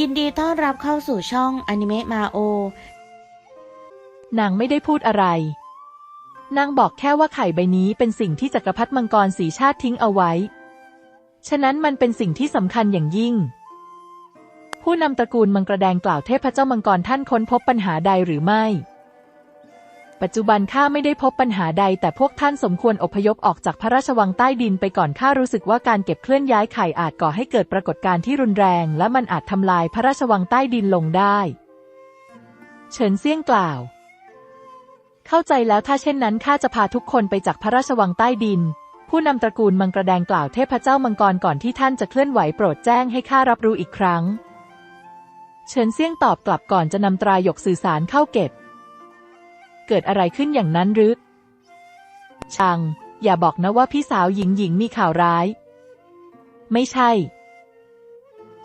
ยินดีต้อนรับเข้าสู่ช่องอนิเมะมาโอ นางไม่ได้พูดอะไร นางบอกแค่ว่าไข่ใบนี้เป็นสิ่งที่จักรพรรดิมังกรสีชาติทิ้งเอาไว้ ฉะนั้นมันเป็นสิ่งที่สำคัญอย่างยิ่ง ผู้นำตระกูลมังกรแดงกล่าวเทพเจ้ามังกรท่านค้นพบปัญหาใดหรือไม่ ปัจจุบันข้าไม่ได้พบปัญหาใด แต่พวกท่านสมควรอพยพออกจากพระราชวังใต้ดินไปก่อนข้ารู้สึกว่าการเก็บเคลื่อนย้ายไข่อาจก่อให้เกิดปรากฏการณ์ที่รุนแรง และมันอาจทำลายพระราชวังใต้ดินลงได้ เฉินเซี่ยงกล่าว เข้าใจแล้วถ้าเช่นนั้นข้าจะพาทุกคนไปจากพระราชวังใต้ดิน ผู้นำตระกูลมังกระแดงกล่าวเทพเจ้ามังกรก่อนที่ท่านจะเคลื่อนไหวโปรดแจ้งให้ข้ารับรู้อีกครั้ง เฉินเซี่ยงตอบกลับก่อนจะนำตรายกสื่อสารเข้าเก็บ เกิดอะไรขึ้นอย่างนั้นหรือชังอย่าบอกนะว่าพี่สาวหญิงหญิงมีข่าวร้าย ไม่ใช่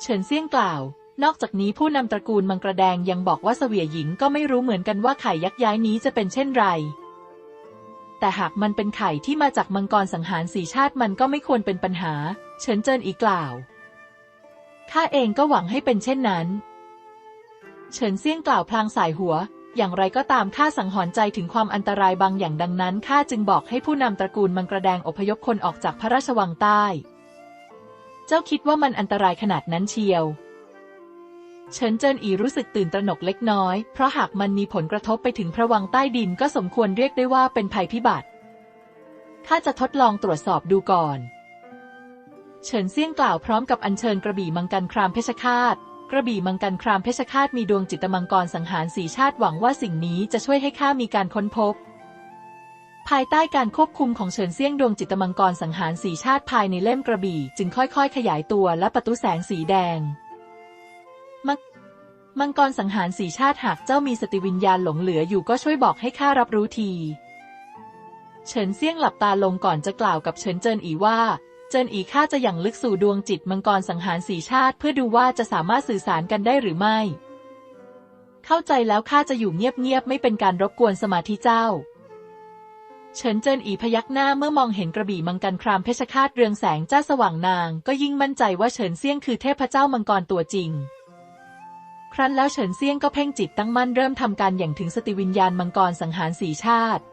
เฉินเซี่ยงกล่าว นอกจากนี้ผู้นำตระกูลมังกรแดงยังบอกว่าเสวียหญิงก็ไม่รู้เหมือนกันว่าไข่ยักษ์ย้ายนี้จะเป็นเช่นไร แต่หากมันเป็นไข่ที่มาจากมังกรสังหารสีชาติมันก็ไม่ควรเป็นปัญหา เฉินเจินอีกล่าวข้าเองก็หวังให้เป็นเช่นนั้น เฉินเซี่ยงกล่าวพลางสายหัว อย่างไรก็ตามข้าสังหรณ์ใจถึงความอันตรายบางอย่างดังนั้นข้าจึงบอกให้ผู้นำตระกูลมังกรแดงอพยพคนออกจากพระราชวังใต้ เจ้าคิดว่ามันอันตรายขนาดนั้นเชียว เฉินเจินอีรู้สึกตื่นตระหนกเล็กน้อย เพราะหากมันมีผลกระทบไปถึงพระวังใต้ดินก็สมควรเรียกได้ว่าเป็นภัยพิบัติข้าจะทดลองตรวจสอบดูก่อน เฉินเซี่ยงกล่าวพร้อมกับอัญเชิญกระบี่มังกันครามเพชรฆาต กระบี่มังกันครามเพชรฆาตมีดวงจิตมังกรสังหารสีชาติหวังว่าสิ่งนี้จะช่วยให้ข้ามีการค้นพบ ภายใต้การควบคุมของเฉินเซี่ยงดวงจิตมังกรสังหารสีชาติภายในเล่มกระบี่จึงค่อยๆ ขยายตัวและประตูแสงสีแดงมังมังกรสังหารสีชาติหากเจ้ามีสติวิญญาณหลงเหลืออยู่ก็ช่วยบอกให้ข้ารับรู้ที เฉินเซี่ยงหลับตาลงก่อนจะกล่าวกับเฉินเจินอีว่า เจินอีข้าจะอย่างลึกสู่ดวงจิตมังกรสังหารสีชาติ เพื่อดูว่าจะสามารถสื่อสารกันได้หรือไม่ เข้าใจแล้วข้าจะอยู่เงียบๆไม่เป็นการรบกวนสมาธิเจ้า เฉินเจินอีพยักหน้าเมื่อมองเห็นกระบี่มังกรครามเพชรฆาตเรืองแสงจ้าสว่างนาง ก็ยิ่งมั่นใจว่าเฉินเซี่ยงคือเทพเจ้ามังกรตัวจริง ครั้นแล้วเฉินเซี่ยงก็เพ่งจิตตั้งมั่นเริ่มทำการอย่างถึงสติวิญญาณมังกรสังหารสีชาติ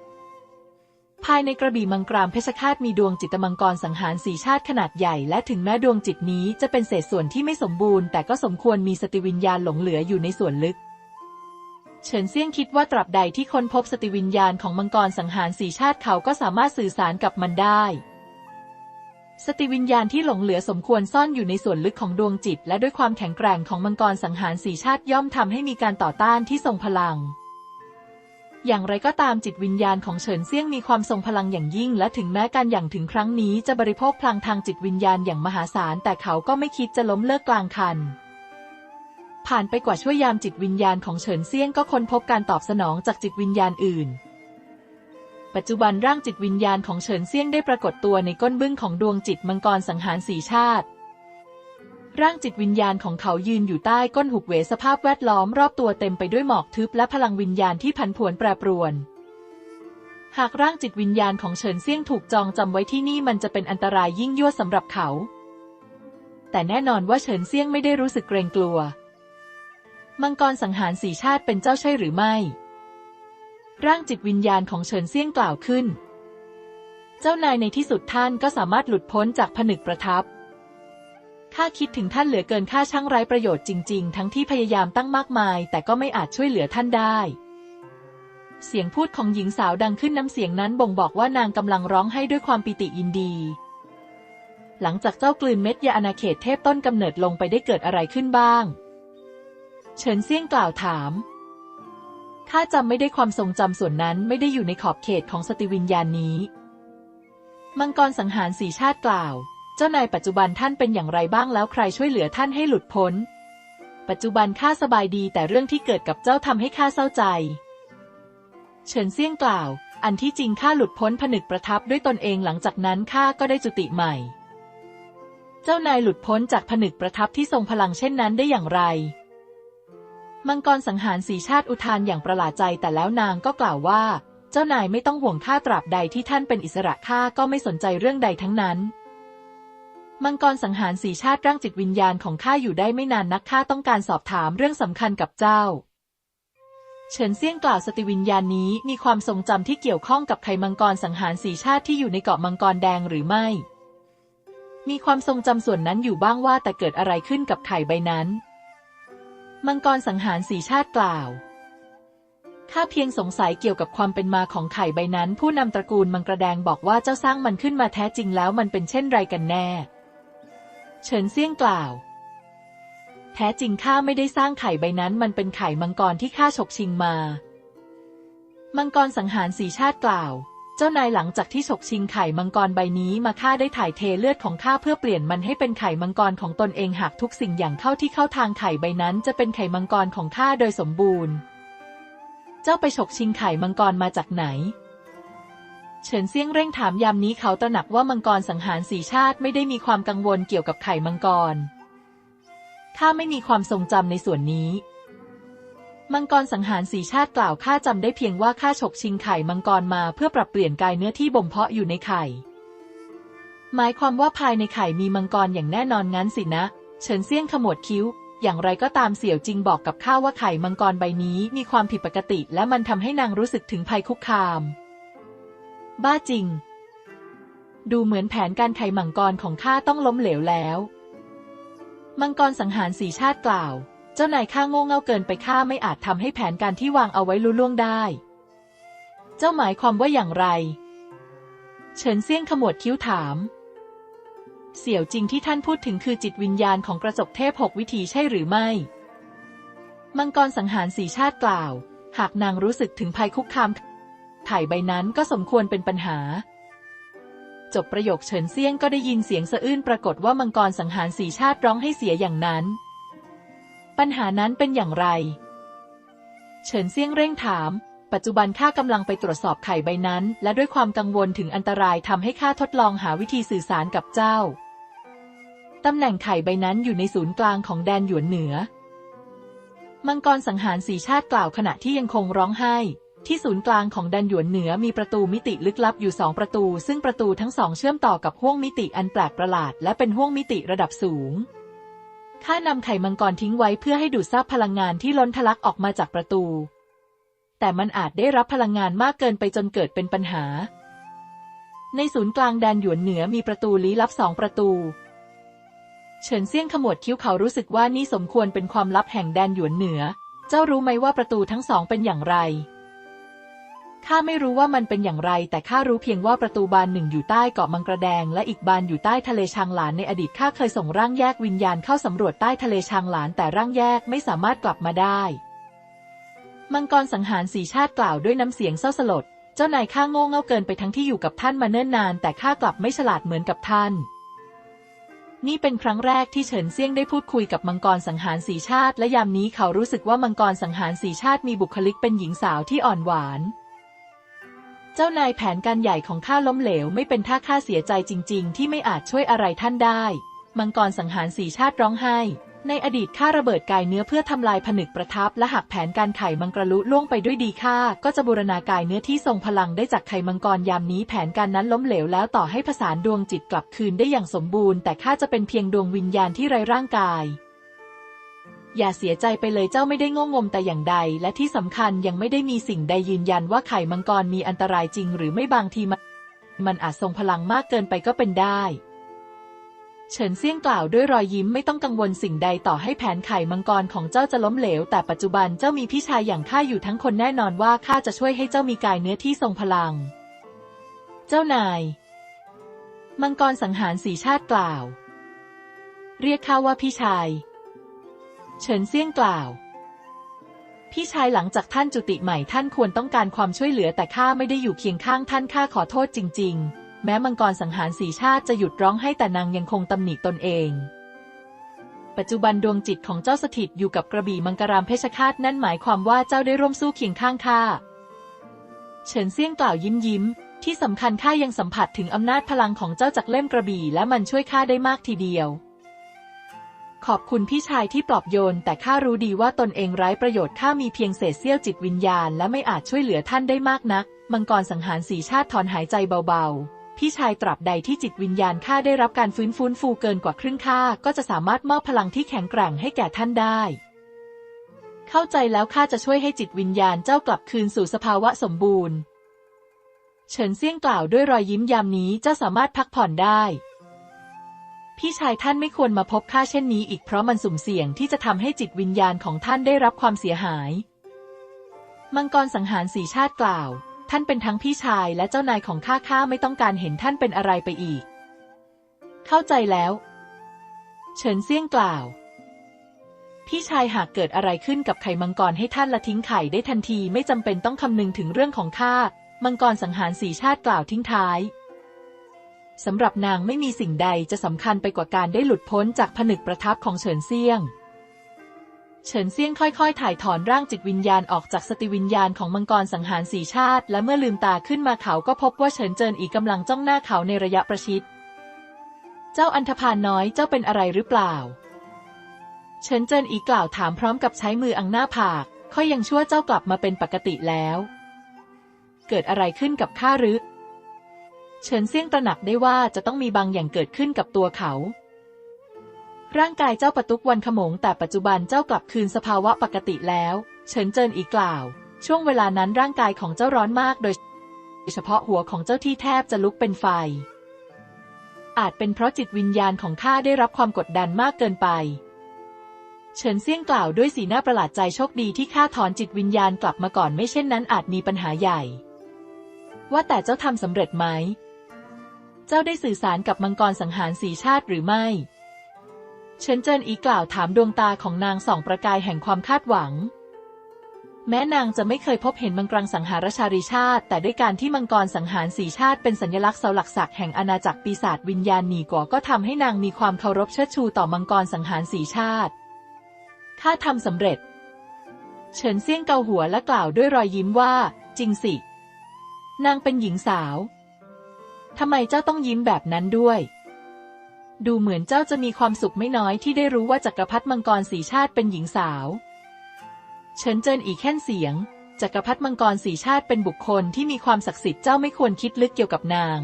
ภายในกระบี่มังกรามเพชรฆาตมีดวงจิตมังกรสังหารสีชาติขนาดใหญ่และถึงแม้ดวงจิตนี้จะเป็นเศษส่วนที่ไม่สมบูรณ์แต่ก็สมควรมีสติวิญญาณหลงเหลืออยู่ในส่วนลึก เฉินเซี่ยงคิดว่าตราบใดที่ค้นพบสติวิญญาณของมังกรสังหารสีชาติเขาก็สามารถสื่อสารกับมันได้ สติวิญญาณที่หลงเหลือสมควรซ่อนอยู่ในส่วนลึกของดวงจิต และด้วยความแข็งแกร่งของมังกรสังหารสีชาติย่อมทำให้มีการต่อต้านที่ทรงพลัง อย่างไรก็ตามจิตวิญญาณของเฉินเซี่ยงมีความทรงพลังอย่างยิ่ง และถึงแม้การอย่างถึงครั้งนี้จะบริโภคพลังทางจิตวิญญาณอย่างมหาศาล แต่เขาก็ไม่คิดจะล้มเลิกกลางคัน ผ่านไปกว่าชั่วยามจิตวิญญาณของเฉินเซี่ยงก็ค้นพบการตอบสนองจากจิตวิญญาณอื่น ปัจจุบันร่างจิตวิญญาณของเฉินเซี่ยงได้ปรากฏตัวในก้นบึ้งของดวงจิตมังกรสังหารสีชาติ ร่างจิตวิญญาณของเขายืนอยู่ใต้ก้นหุบเหวสภาพแวดล้อมรอบตัวเต็มไปด้วยหมอกทึบและพลังวิญญาณที่พันผวนแปรปรวน หากร่างจิตวิญญาณของเฉินเซี่ยงถูกจองจำไว้ที่นี่มันจะเป็นอันตรายยิ่งยวดสำหรับเขา แต่แน่นอนว่าเฉินเซี่ยงไม่ได้รู้สึกเกรงกลัว มังกรสังหารสีชาติเป็นเจ้าใช่หรือไม่ ร่างจิตวิญญาณของเฉินเซี่ยงกล่าวขึ้น เจ้านายในที่สุดท่านก็สามารถหลุดพ้นจากผนึกประทับ ข้าคิดถึงท่านเหลือเกินข้าช่างไร้ประโยชน์จริง ๆ ทั้งที่พยายามตั้งมากมาย แต่ก็ไม่อาจช่วยเหลือท่านได้ เสียงพูดของหญิงสาวดังขึ้นน้ำเสียงนั้นบ่งบอกว่านางกำลังร้องไห้ด้วยความปิติยินดี หลังจากเจ้ากลืนเม็ดยาอาณาเขตเทพต้นกำเนิดลงไปได้เกิดอะไรขึ้นบ้าง เฉินเซี่ยงกล่าวถามข้าจำไม่ได้ความทรงจำส่วนนั้นไม่ได้อยู่ในขอบเขตของสติวิญญาณนี้ มังกรสังหารสีชาติกล่าว เจ้านายปัจจุบันท่านเป็นอย่างไรบ้างแล้วใครช่วยเหลือท่านให้หลุดพ้น ปัจจุบันข้าสบายดีแต่เรื่องที่เกิดกับเจ้าทำให้ข้าเศร้าใจ เฉินเซี่ยงกล่าว อันที่จริงข้าหลุดพ้นผนึกประทับด้วยตนเองหลังจากนั้นข้าก็ได้จุติใหม่ เจ้านายหลุดพ้นจากผนึกประทับที่ทรงพลังเช่นนั้นได้อย่างไร มังกรสังหารสีชาติอุทานอย่างประหลาดใจแต่แล้วนางก็กล่าวว่า เจ้านายไม่ต้องห่วงข้าตราบใดที่ท่านเป็นอิสระข้าก็ไม่สนใจเรื่องใดทั้งนั้น มังกรสังหารสีชาติร่างจิตวิญญาณของข้าอยู่ได้ไม่นานนักข้าต้องการสอบถามเรื่องสำคัญกับเจ้า เฉินเซี่ยงกล่าวสติวิญญาณนี้มีความทรงจำที่เกี่ยวข้องกับไข่มังกรสังหารสีชาติที่อยู่ในเกาะมังกรแดงหรือไม่ มีความทรงจำส่วนนั้นอยู่บ้างว่าแต่เกิดอะไรขึ้นกับไข่ใบนั้น มังกรสังหารสีชาติกล่าวข้าเพียงสงสัยเกี่ยวกับความเป็นมาของไข่ใบนั้น ผู้นำตระกูลมังกรแดงบอกว่าเจ้าสร้างมันขึ้นมาแท้จริงแล้วมันเป็นเช่นไรกันแน่ เฉินเซี่ยงกล่าว แท้จริงข้าไม่ได้สร้างไข่ใบนั้นมันเป็นไข่มังกรที่ข้าฉกชิงมา มังกรสังหารสีชาติกล่าว เจ้านายหลังจากที่ฉกชิงไข่มังกรใบนี้มาข้าได้ถ่ายเทเลือดของข้าเพื่อเปลี่ยนมันให้เป็นไข่มังกรของตนเองหากทุกสิ่งอย่างเข้าที่เข้าทางไข่ใบนั้น จะเป็นไข่มังกรของข้าโดยสมบูรณ์ เจ้าไปฉกชิงไข่มังกรมาจากไหน ฉินเซี่ยงเร่งถามยามนี้เขาตระหนักว่ามังกรสังหารสีชาติไม่ได้มีความกังวลเกี่ยวกับไข่มังกรข้าไม่มีความทรงจำในส่วนนี้ มังกรสังหารสีชาติกล่าวข้าจำได้เพียงว่าข้าฉกชิงไข่มังกรมาเพื่อปรับเปลี่ยนกายเนื้อที่บ่มเพาะอยู่ในไข่ หมายความว่าภายในไข่มีมังกรอย่างแน่นอนงั้นสินะ เฉินเซี่ยงขมวดคิ้ว อย่างไรก็ตามเสี่ยวจิงบอกกับข้าว่าไข่มังกรใบนี้มีความผิดปกติ และมันทำให้นางรู้สึกถึงภัยคุกคาม บ้าจริง ดูเหมือนแผนการไขมังกรของข้าต้องล้มเหลวแล้ว มังกรสังหารสีชาติกล่าว เจ้านายข้าโง่เง่าเกินไปข้าไม่อาจทำให้แผนการที่วางเอาไว้ลุล่วงได้ เจ้าหมายความว่าอย่างไร เฉินเซี่ยงขมวดคิ้วถาม เสี่ยวจริงที่ท่านพูดถึงคือจิตวิญญาณของกระจกเทพหกวิธีใช่หรือไม่ มังกรสังหารสีชาติกล่าว หากนางรู้สึกถึงภัยคุกคาม ไถ่ใบนั้นก็สมควรเป็นปัญหา จบประโยคเฉินเซียงก็ได้ยินเสียงสะอื้นปรากฏว่ามังกรสังหารสีชาติร้องให้เสียอย่างนั้น ปัญหานั้นเป็นอย่างไร เฉินเซียงเร่งถาม ปัจจุบันข้ากำลังไปตรวจสอบไข่ใบนั้น และด้วยความกังวลถึงอันตรายทำให้ข้าทดลองหาวิธีสื่อสารกับเจ้าตำแหน่งไข่ใบนั้นอยู่ในศูนย์กลางของแดนหยวนเหนือ มังกรสังหารสีชาติกล่าวขณะที่ยังคงร้องไห้ ที่ศูนย์กลางของแดนหยวนเหนือมีประตูมิติลึกลับอยู่สองประตู ซึ่งประตูทั้งสองเชื่อมต่อกับห้วงมิติอันแปลกประหลาด และเป็นห้วงมิติระดับสูงข้านำไข่มังกรทิ้งไว้เพื่อให้ดูดซับพลังงานที่ล้นทะลักออกมาจากประตู แต่มันอาจได้รับพลังงานมากเกินไปจนเกิดเป็นปัญหา ในศูนย์กลางแดนหยวนเหนือมีประตูลี้ลับสองประตู เฉินเซี่ยงขมวดคิ้วเขารู้สึกว่านี่สมควรเป็นความลับแห่งแดนหยวนเหนือ เจ้ารู้ไหมว่าประตูทั้งสองเป็นอย่างไร ข้าไม่รู้ว่ามันเป็นอย่างไร แต่ข้ารู้เพียงว่าประตูบานหนึ่งอยู่ใต้เกาะมังกระแดง และอีกบานอยู่ใต้ทะเลชางหลานในอดีตข้าเคยส่งร่างแยกวิญญาณเข้าสำรวจใต้ทะเลชางหลานแต่ร่างแยกไม่สามารถกลับมาได้ มังกรสังหารสีชาติกล่าวด้วยน้ำเสียงเศร้าสลด เจ้านายข้าโง่เง่าเกินไปทั้งที่อยู่กับท่านมาเนิ่นนาน แต่ข้ากลับไม่ฉลาดเหมือนกับท่าน นี่เป็นครั้งแรกที่เฉินเซี่ยงได้พูดคุยกับมังกรสังหารสีชาติ และยามนี้เขารู้สึกว่ามังกรสังหารสีชาติมีบุคลิกเป็นหญิงสาวที่อ่อนหวาน เจ้านายแผนการใหญ่ของข้าล้มเหลวไม่เป็นท่าข้าเสียใจจริง ๆ ที่ไม่อาจช่วยอะไรท่านได้ มังกรสังหารสีชาติร้องไห้ ในอดีตข้าระเบิดกายเนื้อเพื่อทำลายผนึกประทับ และหากแผนการไข่มังกรลุล่วงไปด้วยดีข้าก็จะบูรณากายเนื้อที่ทรงพลังได้จากไข่มังกรยามนี้แผนการนั้นล้มเหลวแล้วต่อให้ผสานดวงจิตกลับคืนได้อย่างสมบูรณ์ แต่ข้าจะเป็นเพียงดวงวิญญาณที่ไร้ร่างกาย อย่าเสียใจไปเลยเจ้าไม่ได้โง่งมแต่อย่างใด และที่สำคัญยังไม่ได้มีสิ่งใดยืนยันว่าไข่มังกรมีอันตรายจริง หรือไม่บางทีมันมันอาจทรงพลังมากเกินไปก็เป็นได้ เฉินเซี่ยงกล่าวด้วยรอยยิ้มไม่ต้องกังวลสิ่งใดต่อให้แผนไข่มังกรของเจ้าจะล้มเหลว แต่ปัจจุบันเจ้ามีพี่ชายอย่างข้าอยู่ทั้งคนแน่นอนว่าข้าจะช่วยให้เจ้ามีกายเนื้อที่ทรงพลัง เจ้านาย มังกรสังหารสีชาติกล่าว เรียกข้าว่าพี่ชาย เฉินเซี่ยงกล่าว พี่ชายหลังจากท่านจุติใหม่ท่านควรต้องการความช่วยเหลือแต่ข้าไม่ได้อยู่เคียงข้างท่านข้าขอโทษจริง ๆ แม้มังกรสังหารสีชาติจะหยุดร้องให้แต่นางยังคงตำหนิตนเอง ปัจจุบันดวงจิตของเจ้าสถิตอยู่กับกระบี่มังกรามเพชฌฆาตนั่นหมายความว่าเจ้าได้ร่วมสู้เคียงข้างข้าเฉินเซี่ยงกล่าวยิ้มยิ้มที่สำคัญข้ายังสัมผัสถึงอำนาจพลังของเจ้าจากเล่มกระบี่และมันช่วยข้าได้มากทีเดียว ขอบคุณพี่ชายที่ปลอบโยน แต่ข้ารู้ดีว่าตนเองไร้ประโยชน์ข้ามีเพียงเศษเสี้ยวจิตวิญญาณ และไม่อาจช่วยเหลือท่านได้มากนัก มังกรสังหารสีชาติถอนหายใจเบาๆ พี่ชายตราบใดที่จิตวิญญาณข้าได้รับการฟื้นฟูฟูเกินกว่าครึ่งข้าก็จะสามารถมอบพลังที่แข็งแกร่งให้แก่ท่านได้ เข้าใจแล้วข้าจะช่วยให้จิตวิญญาณเจ้ากลับคืนสู่สภาวะสมบูรณ์ เฉินเซี่ยงกล่าวด้วยรอยยิ้มยามนี้เจ้าสามารถพักผ่อนได้ พี่ชายท่านไม่ควรมาพบข้าเช่นนี้อีกเพราะมันสุ่มเสี่ยงที่จะทำให้จิตวิญญาณของท่านได้รับความเสียหาย มังกรสังหารสีชาติกล่าว ท่านเป็นทั้งพี่ชายและเจ้านายของข้าข้าไม่ต้องการเห็นท่านเป็นอะไรไปอีก เข้าใจแล้ว เฉินเซี่ยงกล่าว พี่ชายหากเกิดอะไรขึ้นกับไข่มังกรให้ท่านละทิ้งไข่ได้ทันทีไม่จำเป็นต้องคำนึงถึงเรื่องของข้ามังกรสังหารสีชาติกล่าวทิ้งท้าย สำหรับนางไม่มีสิ่งใดจะสำคัญไปกว่าการได้หลุดพ้นจากผนึกประทับของเฉินเซียง เฉินเซียงค่อยๆ ถ่ายถอนร่างจิตวิญญาณออกจากสติวิญญาณของมังกรสังหารสีชาติ และเมื่อลืมตาขึ้นมาเขาก็พบว่าเฉินเจินอีกำลังจ้องหน้าเขาในระยะประชิด เจ้าอันธพาลน้อยเจ้าเป็นอะไรหรือเปล่า เฉินเจินอีกล่าวถามพร้อมกับใช้มืออังหน้าผากค่อยยังชั่วเจ้ากลับมาเป็นปกติแล้ว เกิดอะไรขึ้นกับข้าหรือ เฉินเซี่ยงตระหนักได้ว่าจะต้องมีบางอย่างเกิดขึ้นกับตัวเขา ร่างกายเจ้าปะตุกวันขมงแต่ปัจจุบันเจ้ากลับคืนสภาวะปกติแล้ว เฉินเจินอีกกล่าว ช่วงเวลานั้นร่างกายของเจ้าร้อนมากโดยเฉพาะหัวของเจ้าที่แทบจะลุกเป็นไฟ อาจเป็นเพราะจิตวิญญาณของข้าได้รับความกดดันมากเกินไป เฉินเซี่ยงกล่าวด้วยสีหน้าประหลาดใจโชคดีที่ข้าถอนจิตวิญญาณกลับมาก่อนไม่เช่นนั้นอาจมีปัญหาใหญ่ ว่าแต่เจ้าทำสำเร็จไหม เจ้าได้สื่อสารกับมังกรสังหารสีชาติหรือไม่ เฉินเจินอีกล่าวถามดวงตาของนางส่องประกายแห่งความคาดหวัง แม้นางจะไม่เคยพบเห็นมังกรสังหารชาริชาติ แต่ด้วยการที่มังกรสังหารสีชาติเป็นสัญลักษณ์เสาหลักศักดิ์แห่งอาณาจักรปีศาจวิญญาณหนีก่อก็ทำให้นางมีความเคารพเชิดชูต่อมังกรสังหารสีชาติข้าทำสำเร็จ เฉินเซี่ยงเกาหัวและกล่าวด้วยรอยยิ้มว่า จริงสิ นางเป็นหญิงสาว ทำไมเจ้าต้องยิ้มแบบนั้นด้วย ดูเหมือนเจ้าจะมีความสุขไม่น้อยที่ได้รู้ว่าจักรพรรดิมังกรสีชาติเป็นหญิงสาวเฉินเจินอีแค่นเสียงจักรพรรดิมังกรสีชาติเป็นบุคคลที่มีความศักดิ์สิทธิ์เจ้าไม่ควรคิดลึกเกี่ยวกับนาง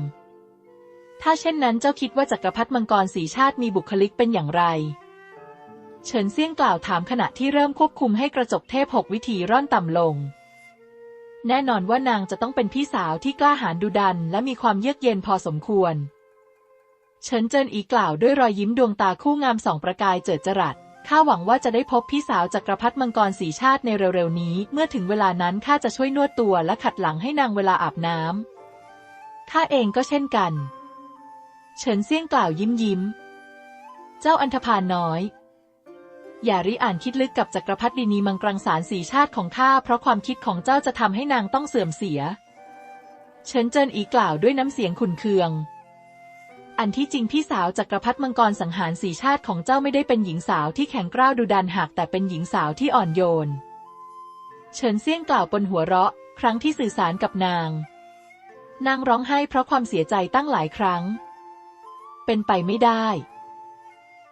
ถ้าเช่นนั้นเจ้าคิดว่าจักรพรรดิมังกรสีชาติมีบุคลิกเป็นอย่างไร เฉินเซี่ยงกล่าวถามขณะที่เริ่มควบคุมให้กระจกเทพหกวิธีร่อนต่ำลง แน่นอนว่านางจะต้องเป็นพี่สาวที่กล้าหาญดุดัน และมีความเยือกเย็นพอสมควร เฉินเจินอีกล่าวด้วยรอยยิ้มดวงตาคู่งามสองประกายเจิดจรัส ข้าหวังว่าจะได้พบพี่สาวจักรพรรดิมังกรสีชาติในเร็วๆนี้ เมื่อถึงเวลานั้นข้าจะช่วยนวดตัวและขัดหลังให้นางเวลาอาบน้ำข้าเองก็เช่นกัน เฉินเซี่ยงกล่าวยิ้มยิ้ม เจ้าอันธพาลน้อย อย่าริอ่านคิดลึกกับจักรพรรดินีมังกรังสารสีชาติของข้าเพราะความคิดของเจ้าจะทำให้นางต้องเสื่อมเสีย เฉินเจินอีกล่าวด้วยน้ำเสียงขุนเคือง อันที่จริงพี่สาวจักรพรรดิมังกรสังหารสีชาติของเจ้าไม่ได้เป็นหญิงสาวที่แข็งกร้าวดุดันหากแต่เป็นหญิงสาวที่อ่อนโยน เฉินเซี่ยงกล่าวปนหัวเราะ ครั้งที่สื่อสารกับนาง นางร้องไห้เพราะความเสียใจตั้งหลายครั้ง เป็นไปไม่ได้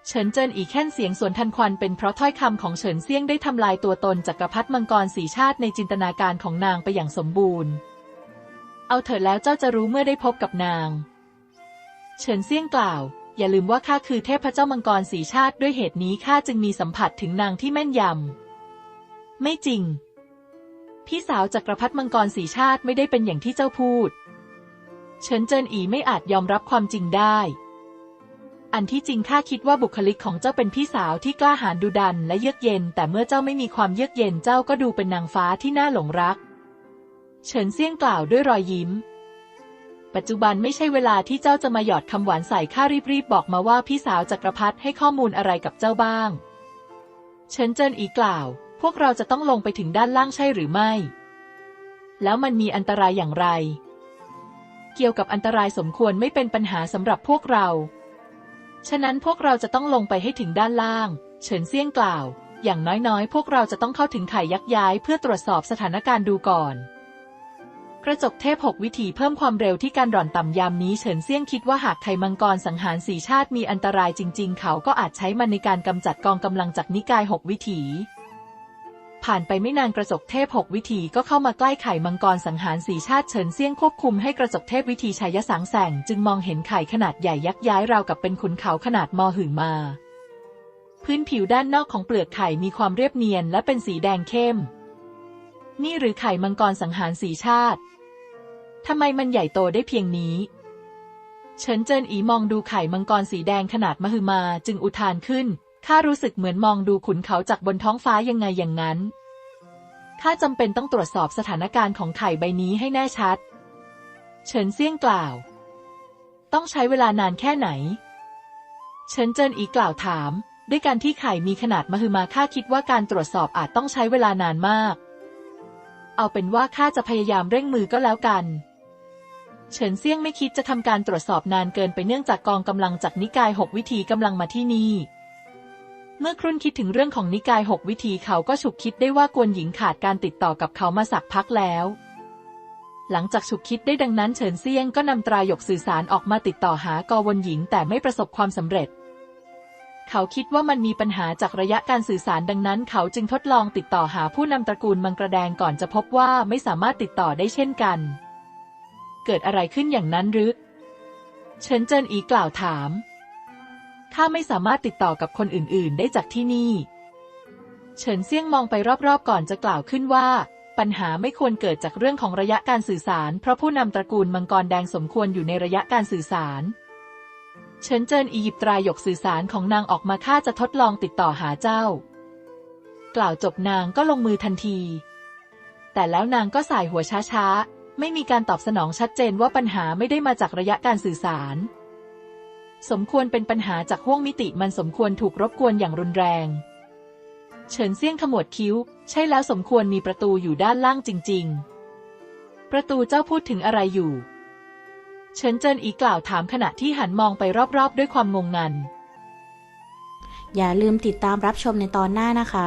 เฉินเจินอีแค่นเสียงสวนทันควันเป็นเพราะถ้อยคำของเฉินเซียงได้ทำลายตัวตนจักรพรรดิมังกรสีชาติในจินตนาการของนางไปอย่างสมบูรณ์ เอาเถิดแล้วเจ้าจะรู้เมื่อได้พบกับนาง เฉินเซียงกล่าว อย่าลืมว่าข้าคือเทพเจ้ามังกรสีชาติด้วยเหตุนี้ข้าจึงมีสัมผัสถึงนางที่แม่นยำ ไม่จริง พี่สาวจักรพรรดิมังกรสีชาติไม่ได้เป็นอย่างที่เจ้าพูด เฉินเจินอีไม่อาจยอมรับความจริงได้ อันที่จริงข้าคิดว่าบุคลิกของเจ้าเป็นพี่สาวที่กล้าหาญดุดันและเยือกเย็น แต่เมื่อเจ้าไม่มีความเยือกเย็นเจ้าก็ดูเป็นนางฟ้าที่น่าหลงรัก เฉินเซี่ยงกล่าวด้วยรอยยิ้ม ปัจจุบันไม่ใช่เวลาที่เจ้าจะมาหยอดคำหวานใส่ข้ารีบๆบอกมาว่าพี่สาวจักรพรรดิให้ข้อมูลอะไรกับเจ้าบ้าง เฉินเจินอีกล่าว พวกเราจะต้องลงไปถึงด้านล่างใช่หรือไม่ แล้วมันมีอันตรายอย่างไร เกี่ยวกับอันตรายสมควรไม่เป็นปัญหาสำหรับพวกเรา ฉะนั้นพวกเราจะต้องลงไปให้ถึงด้านล่าง เฉินเซี่ยงกล่าว อย่างน้อยๆ พวกเราจะต้องเข้าถึงไข่ยักษ์ย้ายเพื่อตรวจสอบสถานการณ์ดูก่อน กระจกเทพหกวิธีเพิ่มความเร็วที่การหร่อนต่ำยามนี้เฉินเซี่ยงคิดว่าหากไข่มังกรสังหารสีชาติมีอันตรายจริง ๆ เขาก็อาจใช้มันในการกำจัดกองกำลังจากนิกายหกวิถี ผ่านไปไม่นานกระจกเทพหกวิธีก็เข้ามาใกล้ไข่มังกรสังหารสีชาติเฉินเซี่ยงควบคุมให้กระจกเทพวิธีชัยสังแสงจึงมองเห็นไข่ขนาดใหญ่ยักษ์ย้ายราวกับเป็นขุนเขาขนาดมอหือมา พื้นผิวด้านนอกของเปลือกไข่มีความเรียบเนียนและเป็นสีแดงเข้ม นี่หรือไข่มังกรสังหารสีชาติทำไมมันใหญ่โตได้เพียงนี้ เฉินเจินอีมองดูไข่มังกรสีแดงขนาดมหึมาจึงอุทานขึ้น ข้ารู้สึกเหมือนมองดูขุนเขาจากบนท้องฟ้ายังไงอย่างนั้น ข้าจำเป็นต้องตรวจสอบสถานการณ์ของไข่ใบนี้ให้แน่ชัด เฉินเซี่ยงกล่าว ต้องใช้เวลานานแค่ไหน เฉินเจินอีกล่าวถาม ด้วยการที่ไข่มีขนาดมหึมาข้าคิดว่าการตรวจสอบอาจต้องใช้เวลานานมาก เอาเป็นว่าข้าจะพยายามเร่งมือก็แล้วกันเฉินเซี่ยงไม่คิดจะทำการตรวจสอบนานเกินไปเนื่องจากกองกำลังจากนิกายหกวิธีกำลังมาที่นี่ เมื่อครุ่นคิดถึงเรื่องของนิกายหกวิธีเขาก็ฉุกคิดได้ว่ากวนหญิงขาดการติดต่อกับเขามาสักพักแล้ว หลังจากฉุกคิดได้ดังนั้นเฉินเซียงก็นำตรายกสื่อสารออกมาติดต่อหากอวนหญิงแต่ไม่ประสบความสำเร็จ เขาคิดว่ามันมีปัญหาจากระยะการสื่อสารดังนั้นเขาจึงทดลองติดต่อหาผู้นำตระกูลมังกระแดงก่อนจะพบว่าไม่สามารถติดต่อได้เช่นกัน เกิดอะไรขึ้นอย่างนั้นหรือเฉินเจินอีกล่าวถาม ข้าไม่สามารถติดต่อกับคนอื่นๆ ได้จากที่นี่ เฉินเซี่ยงมองไปรอบๆ ก่อนจะกล่าวขึ้นว่า ปัญหาไม่ควรเกิดจากเรื่องของระยะการสื่อสาร เพราะผู้นำตระกูลมังกรแดงสมควรอยู่ในระยะการสื่อสาร เฉินเจินอียิปตรายหยกสื่อสารของนางออกมาข้าจะทดลองติดต่อหาเจ้า กล่าวจบนางก็ลงมือทันที แต่แล้วนางก็สายหัวช้าๆ ไม่มีการตอบสนองชัดเจนว่าปัญหาไม่ได้มาจากระยะการสื่อสาร สมควรเป็นปัญหาจากห้วงมิติมันสมควรถูกรบกวนอย่างรุนแรง เฉินเซี่ยงขมวดคิ้ว ใช่แล้วสมควรมีประตูอยู่ด้านล่างจริง ๆ ประตูเจ้าพูดถึงอะไรอยู่ เฉินเจินอีกล่าวถามขณะที่หันมองไปรอบๆ ด้วยความงงงัน อย่าลืมติดตามรับชมในตอนหน้านะคะ